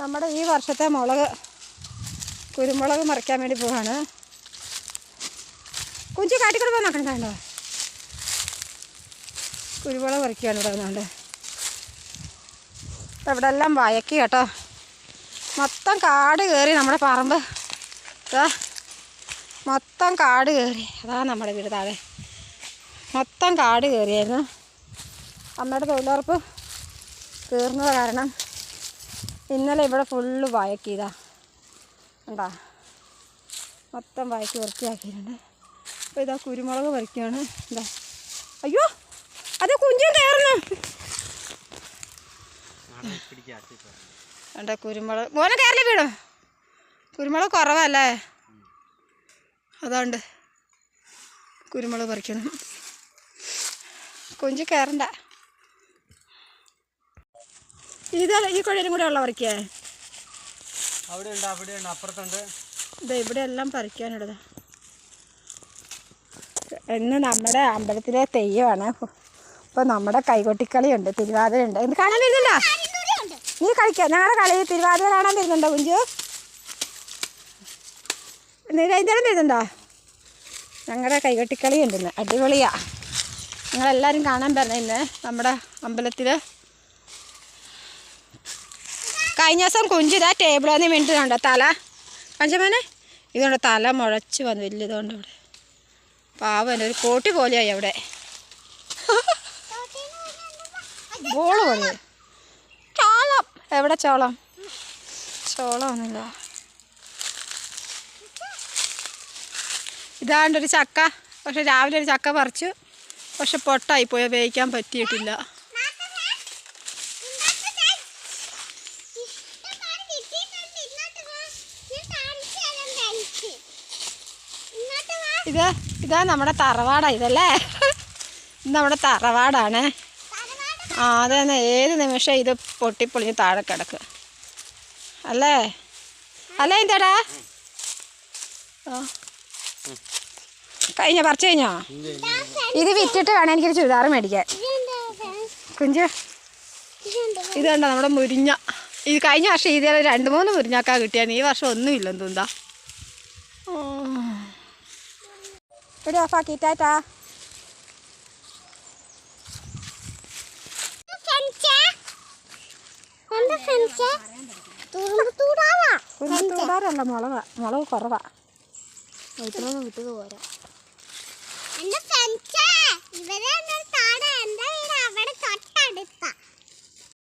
നമ്മുടെ ഈ വർഷത്തെ മുളക് കുരുമുളക് മറിക്കാൻ വേണ്ടി പോവാണ്. കുഞ്ചു കാട്ടിക്കൂടെ പോകാൻ നോക്കണം കണ്ടോ കുരുമുളക് മറിക്കുകയാണ് ഇവിടെ വന്നുകൊണ്ട് ഇവിടെ എല്ലാം വയക്കി കേട്ടോ. മൊത്തം കാട് കയറി നമ്മുടെ പറമ്പ്. മൊത്തം കാട് കയറി അതാ നമ്മുടെ വീട് താഴെ. മൊത്തം കാട് കയറിയായിരുന്നു അമ്മയുടെ തൊഴിലുറപ്പ് തീർന്നത് കാരണം ഇന്നലെ ഇവിടെ ഫുള്ള് വയക്കിയതാ ഉണ്ടാ മൊത്തം വഴക്കി വൃത്തിയാക്കിയിട്ടുണ്ട്. അപ്പോൾ ഇതാ കുരുമുളക് പറിക്കുകയാണ് എന്താ അയ്യോ! അത് കുഞ്ഞു കയറുന്നു വേണ്ട കുരുമുളക്. മോനെ കയറില്ല വീണു. കുരുമുളക് കുറവല്ലേ? അതുകൊണ്ട് കുരുമുളക് പറിക്കണം. കുഞ്ചു കയറണ്ട ഇതല്ല ഈ കുഴയിലും കൂടെ ഉള്ള പറിക്കേ? അവിടെ ഉണ്ട് അവിടെ ഉണ്ട് അപ്പുറത്തുണ്ട്. ഇതാ ഇവിടെ എല്ലാം പറിക്കാനുള്ളത് ഇന്ന് നമ്മുടെ അമ്പലത്തിലെ തെയ്യമാണ്. ഇപ്പോൾ നമ്മുടെ കൈകൊട്ടിക്കളിയുണ്ട് തിരുവാതിര ഉണ്ട് ഇത് കാണാൻ വരുന്നില്ല നീ കളിക്കാം. ഞങ്ങളുടെ കളി തിരുവാതിര കാണാൻ വരുന്നുണ്ടോ കുഞ്ചു? നിരന്തരം വരുന്നുണ്ടോ? ഞങ്ങളുടെ കൈകൊട്ടിക്കളി ഉണ്ടെന്ന് അടിപൊളിയാ. നിങ്ങളെല്ലാവരും കാണാൻ പറഞ്ഞ ഇന്ന് നമ്മുടെ അമ്പലത്തിൽ കഴിഞ്ഞ ദിവസം കുഞ്ചിതാ ടേബിളിൽ നിന്ന് മിണ്ടുന്നുണ്ടോ തല. പഞ്ചമനെ ഇതുകൊണ്ട് തല മുഴച്ച് വന്നു. വലിയതുകൊണ്ട് ഇവിടെ പാവൻ ഒരു കോട്ടി പോലെയായി അവിടെ. ബോൾ പോലെ. ചോളം. എവിടെ ചോളം? ചോളം ഒന്നുമില്ല ഇതാണ്ടൊരു ചക്ക. പക്ഷെ രാവിലെ ഒരു ചക്ക പറിച്ചു. പക്ഷെ പൊട്ടായി പോയി. വേവിക്കാൻ പറ്റിയിട്ടില്ല. ഇത് ഇതാ നമ്മുടെ തറവാടാ ഇതല്ലേ? ഇത് നമ്മുടെ തറവാടാണ്. ആ അതന്നെ. ഏത് നിമിഷം ഇത് പൊട്ടിപ്പൊളിഞ്ഞ് താഴെ കിടക്കുക അല്ലേ? അല്ലേ എന്താടാ? കഴിഞ്ഞ? പറിച്ചു കഴിഞ്ഞോ? ഇത് വിറ്റിട്ട് വേണം എനിക്കൊരു ചുരിദാർ മേടിക്കാൻ. കുഞ്ച് ഇത് കണ്ടോ നമ്മുടെ മുരിഞ്ഞ ഇത് കഴിഞ്ഞ വർഷം ഇതേ രണ്ട് മൂന്ന് മുരിഞ്ഞാക്കാ കിട്ടിയാൽ ഈ വർഷം ഒന്നുമില്ലെന്ന് തോന്നാ ഇവിടെ ഓഫാക്കി ടാറ്റാ കുറുമ്പത്തൂടാറല്ല മുളക. മുളക് കുറവാ. ഇത്രയൊന്നും വിട്ടത് പോരാ.